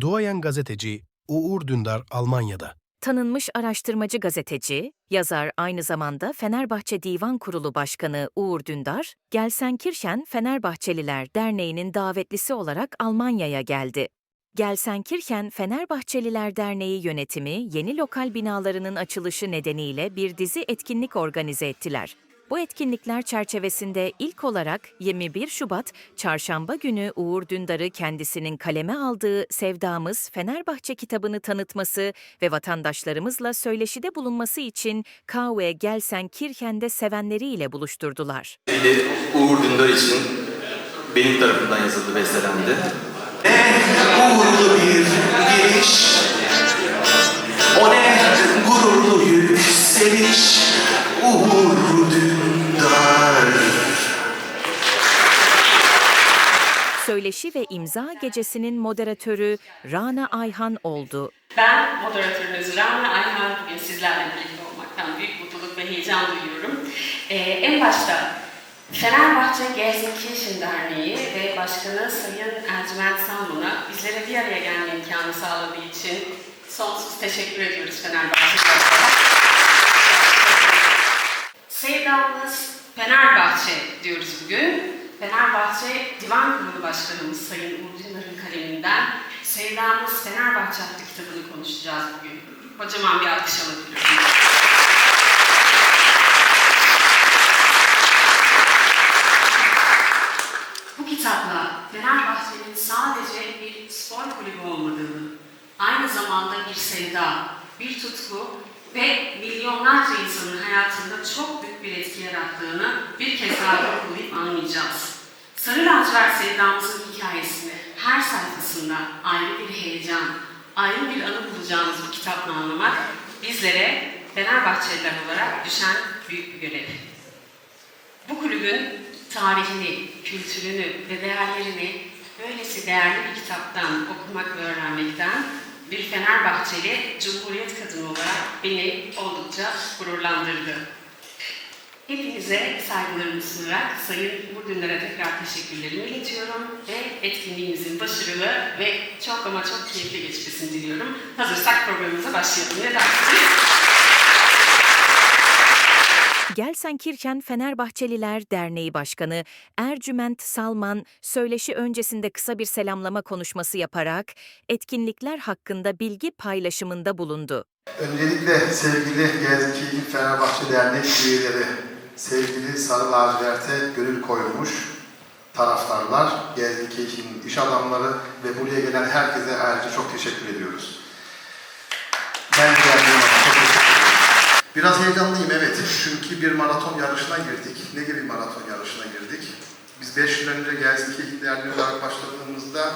Duayen gazeteci Uğur Dündar Almanya'da. Tanınmış araştırmacı gazeteci, yazar aynı zamanda Fenerbahçe Divan Kurulu Başkanı Uğur Dündar, Gelsenkirchen Fenerbahçeliler Derneği'nin davetlisi olarak Almanya'ya geldi. Gelsenkirchen Fenerbahçeliler Derneği yönetimi yeni lokal binalarının açılışı nedeniyle bir dizi etkinlik organize ettiler. Bu etkinlikler çerçevesinde ilk olarak 21 Şubat Çarşamba günü Uğur Dündar'ı kendisinin kaleme aldığı Sevdamız Fenerbahçe kitabını tanıtması ve vatandaşlarımızla söyleşide bulunması için Kahve Gelsenkirchen'de sevenleriyle buluşturdular. Uğur Dündar için benim tarafımdan yazıldı, bestelendi. uğurlu bir geliş O ne gururlu yükseliş Uğur Söyleşi ve imza gecesinin moderatörü Rana Ayhan oldu. Ben moderatörünüz Rana Ayhan bugün sizlerle birlikte olmaktan büyük mutluluk ve heyecan duyuyorum. Ee, en başta Fenerbahçe Gelsenkirchen Derneği ve Başkanı Sayın Ercüment Sanman'a bizlere bir araya gelme imkanı sağladığı için sonsuz teşekkür ediyoruz Fenerbahçe Sevdamız Fenerbahçe diyoruz bugün. Fenerbahçe Divan Kurulu Başkanımız Sayın Uğur Dündar'ın kaleminden Sevdamız Fenerbahçe adlı kitabını konuşacağız bugün. Kocaman bir alkış alabilirim. Bu kitapla Fenerbahçe'nin sadece bir spor kulübü olmadığını, aynı zamanda bir sevda, bir tutku ve milyonlarca insanın hayatında çok büyük bir etki yarattığını bir kez daha vurgulayıp anlayacağız. Sarı lacivert sevdamızın hikayesini her sayfasında ayrı bir heyecan, ayrı bir anı bulacağımız bu kitapla anlamak bizlere Fenerbahçeliler olarak düşen büyük bir görev. Bu kulübün tarihini, kültürünü ve değerlerini böylesi değerli bir kitaptan okumak ve öğrenmekten bir Fenerbahçeli Cumhuriyet kadını olarak beni oldukça gururlandırdı. Hepinize saygılarımı sunarak Sayın Burdünler'e tekrar teşekkürlerimi iletiyorum ve etkinliğimizin başarılı ve çok ama çok keyifli geçmesini diliyorum. Hazırsak programımıza başlayalım. Ne dersiniz? Gelsenkirchen Fenerbahçeliler Derneği Başkanı Ercüment Salman söyleşi öncesinde kısa bir selamlama konuşması yaparak etkinlikler hakkında bilgi paylaşımında bulundu. Öncelikle sevgili Gelsenkirchen Fenerbahçe Dernek üyeleri, sevgili Sarı Lacivert'e gönül koymuş taraftarlar, Gelsenkirchen iş adamları ve buraya gelen herkese ayrıca çok teşekkür ediyoruz. Ben de geldiğim için çok teşekkür. Biraz heyecanlıyım evet çünkü bir maraton yarışına girdik. Ne gibi maraton yarışına girdik? Biz 5 yıl önce Gelsenkirchen Derneği olarak başladığımızda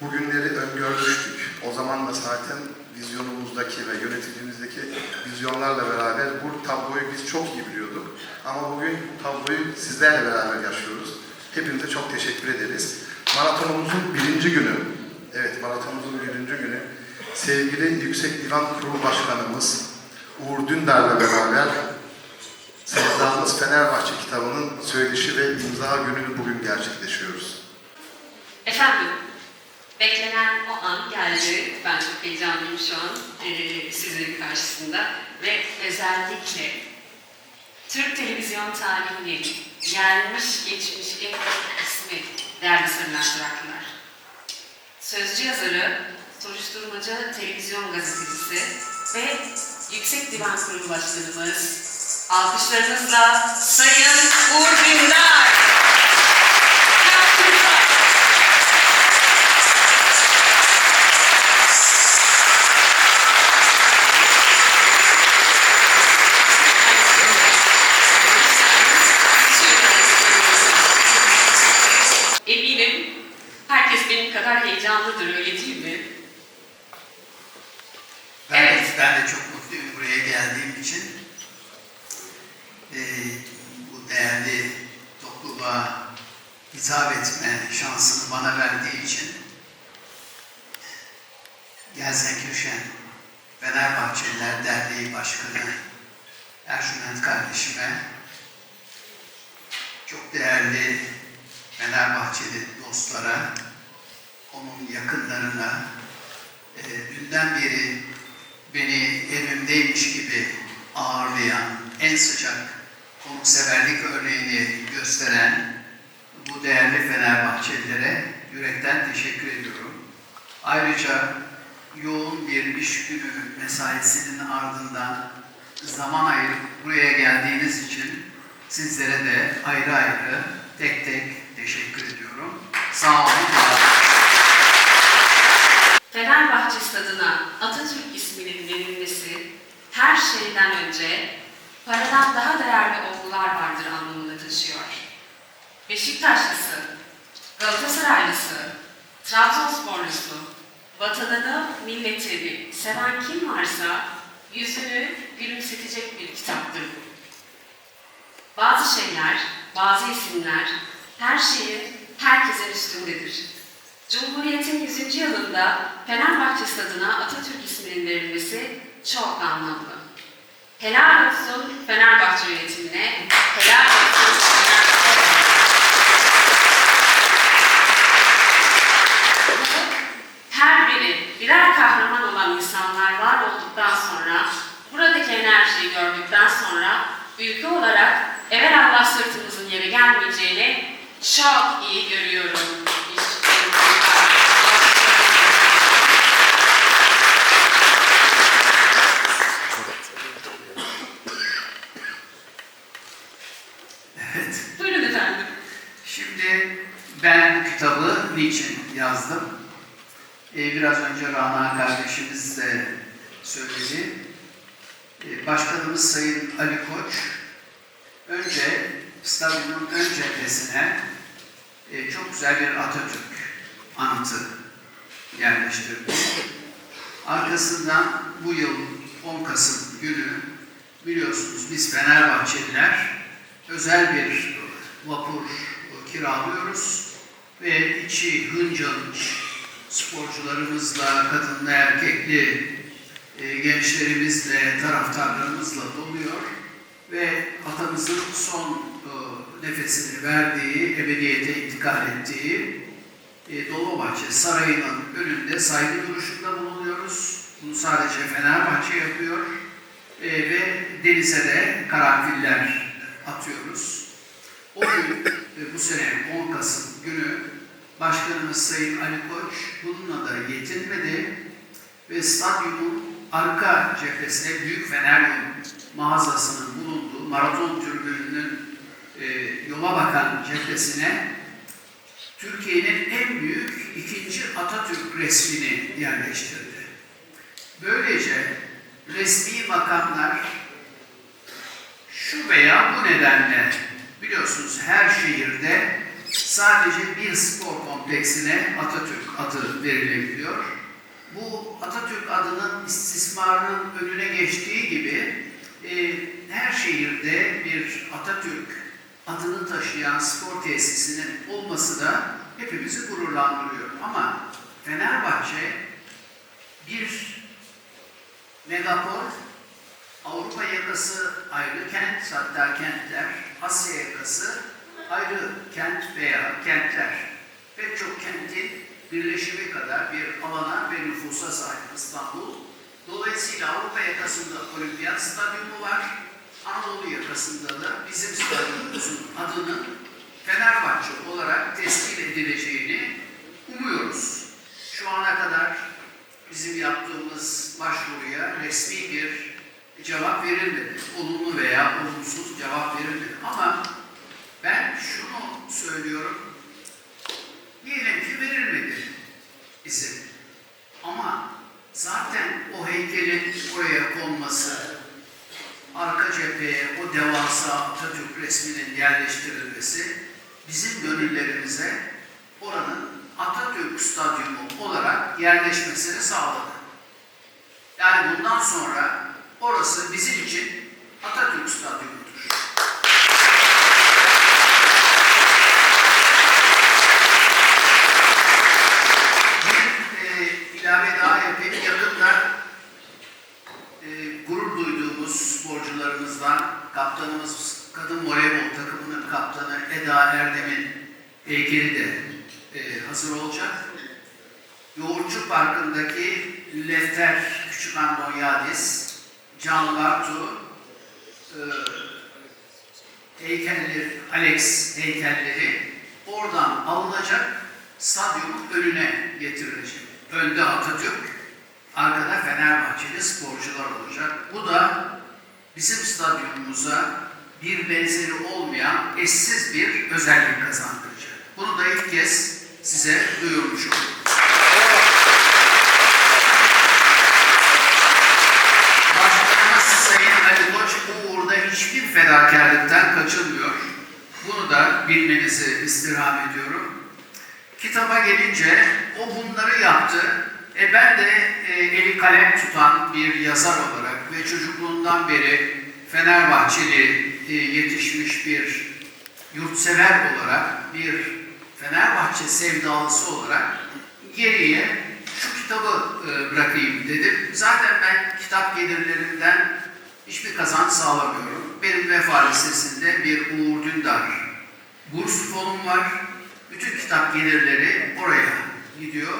bugünleri öngörmüştük. O zaman da zaten vizyonumuzdaki ve yöneticimizdeki vizyonlarla beraber bu tabloyu biz çok iyi biliyorduk. Ama bugün bu tabloyu sizlerle beraber yaşıyoruz. Hepinize çok teşekkür ederiz. Maratonumuzun birinci günü, evet maratonumuzun birinci günü sevgili Yüksek Divan Kurulu Başkanımız Uğur Dündar'la beraber Sevdamız Fenerbahçe kitabının söyleşi ve imza gününü bugün gerçekleşiyoruz. Efendim, beklenen o an geldi. Ben çok heyecanlıyım şu an eee, sizlerin karşısında. Ve özellikle Türk televizyon tarihinin gelmiş geçmiş en büyük ismi değerli Sarılar Duraklılar. Sözcü yazarı, soruşturmacı televizyon gazetecisi ve Yüksek Divan Kurulu Başkanımız alkışlarınızla Sayın Uğur Dündar. Ben, de, çok mutluyum buraya geldiğim için. Ee, bu değerli topluluğa hitap etme şansını bana verdiği için Gelsenkirchen Fenerbahçeliler Derneği Başkanı Ercüment kardeşime çok değerli Fenerbahçeli dostlara, onun yakınlarına, e, dünden beri beni evimdeymiş gibi ağırlayan, en sıcak konukseverlik örneğini gösteren bu değerli Fenerbahçelilere yürekten teşekkür ediyorum. Ayrıca yoğun bir iş günü mesaisinin ardından zaman ayırıp buraya geldiğiniz için sizlere de ayrı ayrı tek tek teşekkür ediyorum. Sağ olun. Fenerbahçe stadına Atatürk isminin her şeyden önce paradan daha değerli olgular vardır anlamını taşıyor. Beşiktaşlısı, Galatasaraylısı, Trabzonsporlusu, vatanını, milletini seven kim varsa yüzünü gülümsetecek bir kitaptır bu. Bazı şeyler, bazı isimler her şeyin herkesin üstündedir. Cumhuriyet'in 100. yılında Fenerbahçe stadına Atatürk isminin verilmesi çok anlamlı. Helal olsun Fenerbahçe yönetimine, helal olsun Fenerbahçe her biri birer kahraman olan insanlar var olduktan sonra, buradaki enerjiyi gördükten sonra ülke olarak evvel Allah sırtımızın yere gelmeyeceğini çok iyi görüyorum. Evet. Buyurun efendim. Şimdi ben kitabı niçin yazdım? Ee, biraz önce Rana kardeşimiz de söyledi. Ee, Başkanımız Sayın Ali Koç önce stadyumun ön cephesine e, çok güzel bir Atatürk anıtı yerleştirdi. Arkasından bu yıl 10 Kasım günü biliyorsunuz biz Fenerbahçeliler özel bir vapur kiralıyoruz ve içi hınca hınç sporcularımızla, kadınlı, erkekli, e, gençlerimizle, taraftarlarımızla doluyor ve atamızın son e, nefesini verdiği, ebediyete intikal ettiği e, Dolmabahçe Sarayı'nın önünde saygı duruşunda bulunuyoruz. Bunu sadece Fenerbahçe yapıyor ve denize de karanfiller atıyoruz. O gün bu sene 10 Kasım günü Başkanımız Sayın Ali Koç bununla da yetinmedi ve stadyumun arka cephesine Büyük Fener mağazasının bulunduğu maraton türbününün e, yola bakan cephesine Türkiye'nin en büyük ikinci Atatürk resmini yerleştirdi. Böylece resmi makamlar şu veya bu nedenle biliyorsunuz her şehirde sadece bir spor kompleksine Atatürk adı verilebiliyor. Bu Atatürk adının istismarının önüne geçtiği gibi e, her şehirde bir Atatürk adını taşıyan spor tesisinin olması da hepimizi gururlandırıyor. Ama Fenerbahçe bir megapol, Avrupa yakası ayrı kent, hatta kentler, Asya yakası ayrı kent veya kentler. Pek çok kentin birleşimi kadar bir alana ve nüfusa sahip İstanbul. Dolayısıyla Avrupa yakasında olimpiyat stadyumu var. Anadolu yakasında da bizim stadyumumuzun adının Fenerbahçe olarak tescil edileceğini umuyoruz. Şu ana kadar bizim yaptığımız başvuruya resmi bir cevap verilmedi. Olumlu veya olumsuz cevap verilmedi. Ama ben şunu söylüyorum. Diyelim ki verilmedi izin. Ama zaten o heykelin oraya konması, arka cepheye o devasa Atatürk resminin yerleştirilmesi bizim gönüllerimize oranın Atatürk Stadyumu olarak yerleşmesini sağladı. Yani bundan sonra orası bizim için Atatürk Stadyumudur. Bir e, ilave daha yapayım. Yakında e, gurur duyduğumuz sporcularımızdan kaptanımız kadın voleybol takımının kaptanı Eda Erdem'in heykeli de e, hazır olacak. Yoğurtçu Parkı'ndaki Lefter Küçük Andonyadis, Can Bartu, e, heykelleri, Alex heykelleri oradan alınacak stadyumun önüne getirilecek. Önde Atatürk, arkada Fenerbahçeli sporcular olacak. Bu da bizim stadyumumuza bir benzeri olmayan eşsiz bir özellik kazandıracak. Bunu da ilk kez size duyurmuş oldum. Başkanımız Sayın Ali Koç bu uğurda hiçbir fedakarlıktan kaçınmıyor. Bunu da bilmenizi istirham ediyorum. Kitaba gelince o bunları yaptı. E ben de e, eli kalem tutan bir yazar olarak ve çocukluğundan beri Fenerbahçeli e, yetişmiş bir yurtsever olarak, bir Fenerbahçe sevdalısı olarak geriye şu kitabı e, bırakayım dedim. Zaten ben kitap gelirlerinden hiçbir kazanç sağlamıyorum. Benim Vefa Lisesi'nde bir Uğur Dündar burs fonum var. Bütün kitap gelirleri oraya gidiyor.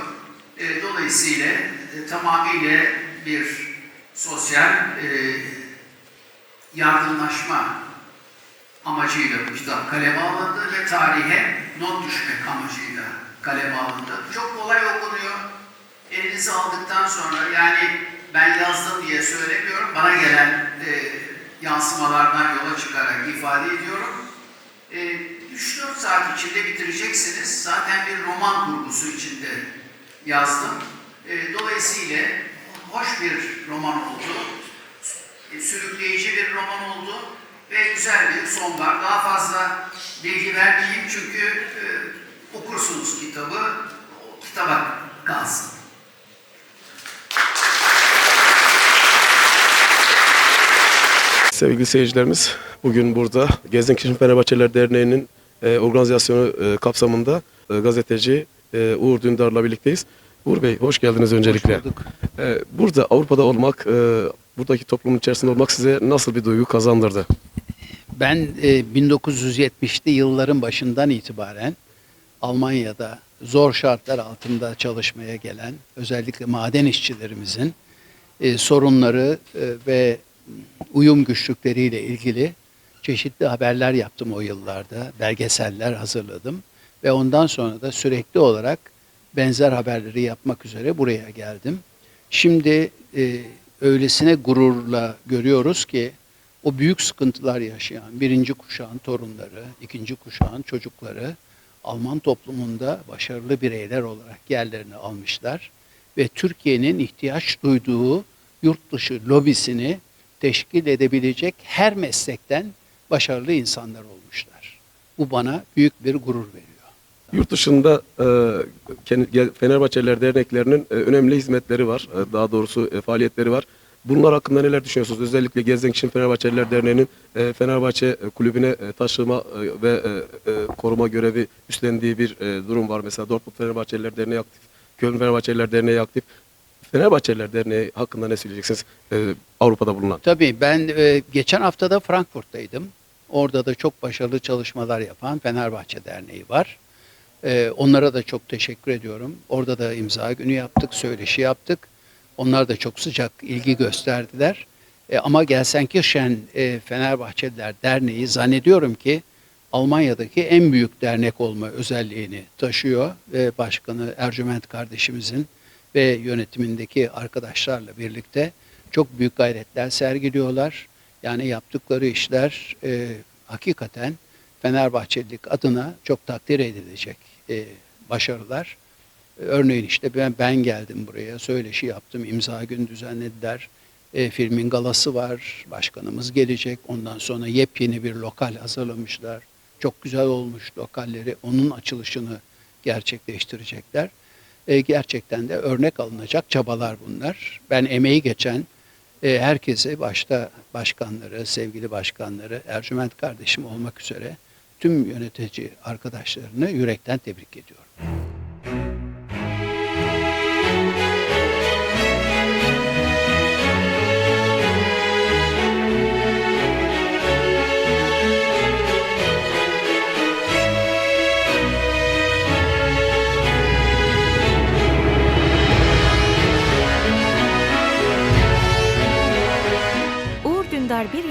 E, dolayısıyla e, tamamıyla bir sosyal e, yardımlaşma amacıyla bu kitap kaleme alındı ve tarihe not düşmek amacıyla kaleme alındı. Çok kolay okunuyor. Elinize aldıktan sonra yani ben yazdım diye söylemiyorum. Bana gelen e, yansımalardan yola çıkarak ifade ediyorum. E, 3-4 saat içinde bitireceksiniz. Zaten bir roman kurgusu içinde yazdım. E, dolayısıyla hoş bir roman oldu. E, sürükleyici bir roman oldu ve güzel bir son var. Daha fazla bilgi vermeyeyim çünkü e, okursunuz kitabı, o kitaba kalsın. Sevgili seyircilerimiz, bugün burada Gezenkirchen Fenerbahçeliler Derneği'nin e, organizasyonu e, kapsamında e, gazeteci e, Uğur Dündar'la birlikteyiz. Uğur Bey, hoş geldiniz öncelikle. E, burada Avrupa'da olmak, e, buradaki toplumun içerisinde olmak size nasıl bir duygu kazandırdı? Ben e, 1970'li yılların başından itibaren Almanya'da zor şartlar altında çalışmaya gelen özellikle maden işçilerimizin e, sorunları e, ve uyum güçlükleriyle ilgili çeşitli haberler yaptım o yıllarda. Belgeseller hazırladım ve ondan sonra da sürekli olarak benzer haberleri yapmak üzere buraya geldim. Şimdi e, öylesine gururla görüyoruz ki o büyük sıkıntılar yaşayan birinci kuşağın torunları, ikinci kuşağın çocukları Alman toplumunda başarılı bireyler olarak yerlerini almışlar ve Türkiye'nin ihtiyaç duyduğu yurt dışı lobisini teşkil edebilecek her meslekten başarılı insanlar olmuşlar. Bu bana büyük bir gurur veriyor. Yurt dışında e, Fenerbahçeliler Derneklerinin e, önemli hizmetleri var. E, daha doğrusu e, faaliyetleri var. Bunlar hakkında neler düşünüyorsunuz? Özellikle Gezenkirchen Fenerbahçeliler Derneği'nin Fenerbahçe kulübüne taşıma ve koruma görevi üstlendiği bir durum var. Mesela Dortmund Fenerbahçeliler Derneği aktif, Köln Fenerbahçeliler Derneği aktif. Fenerbahçeliler Derneği hakkında ne söyleyeceksiniz? E, Avrupa'da bulunan. Tabii ben e, geçen hafta da Frankfurt'taydım. Orada da çok başarılı çalışmalar yapan Fenerbahçe Derneği var. E, onlara da çok teşekkür ediyorum. Orada da imza günü yaptık, söyleşi yaptık. Onlar da çok sıcak ilgi gösterdiler. E, ama Gelsenkirchen e, Fenerbahçeliler Derneği zannediyorum ki Almanya'daki en büyük dernek olma özelliğini taşıyor ve başkanı Ercüment kardeşimizin ve yönetimindeki arkadaşlarla birlikte çok büyük gayretler sergiliyorlar. Yani yaptıkları işler e, hakikaten Fenerbahçelilik adına çok takdir edilecek e, başarılar. Örneğin işte ben, ben geldim buraya, söyleşi yaptım, imza gün düzenlediler. E, filmin galası var, başkanımız gelecek. Ondan sonra yepyeni bir lokal hazırlamışlar. Çok güzel olmuş lokalleri, onun açılışını gerçekleştirecekler. E, gerçekten de örnek alınacak çabalar bunlar. Ben emeği geçen e, herkese başta başkanları, sevgili başkanları, Ercüment kardeşim olmak üzere tüm yönetici arkadaşlarını yürekten tebrik ediyorum.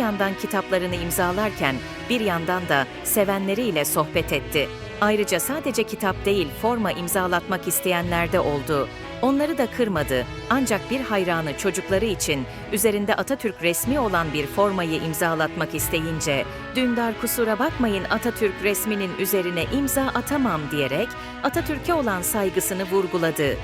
Yandan kitaplarını imzalarken bir yandan da sevenleriyle sohbet etti. Ayrıca sadece kitap değil forma imzalatmak isteyenler de oldu. Onları da kırmadı. Ancak bir hayranı çocukları için üzerinde Atatürk resmi olan bir formayı imzalatmak isteyince Dündar kusura bakmayın Atatürk resminin üzerine imza atamam diyerek Atatürk'e olan saygısını vurguladı.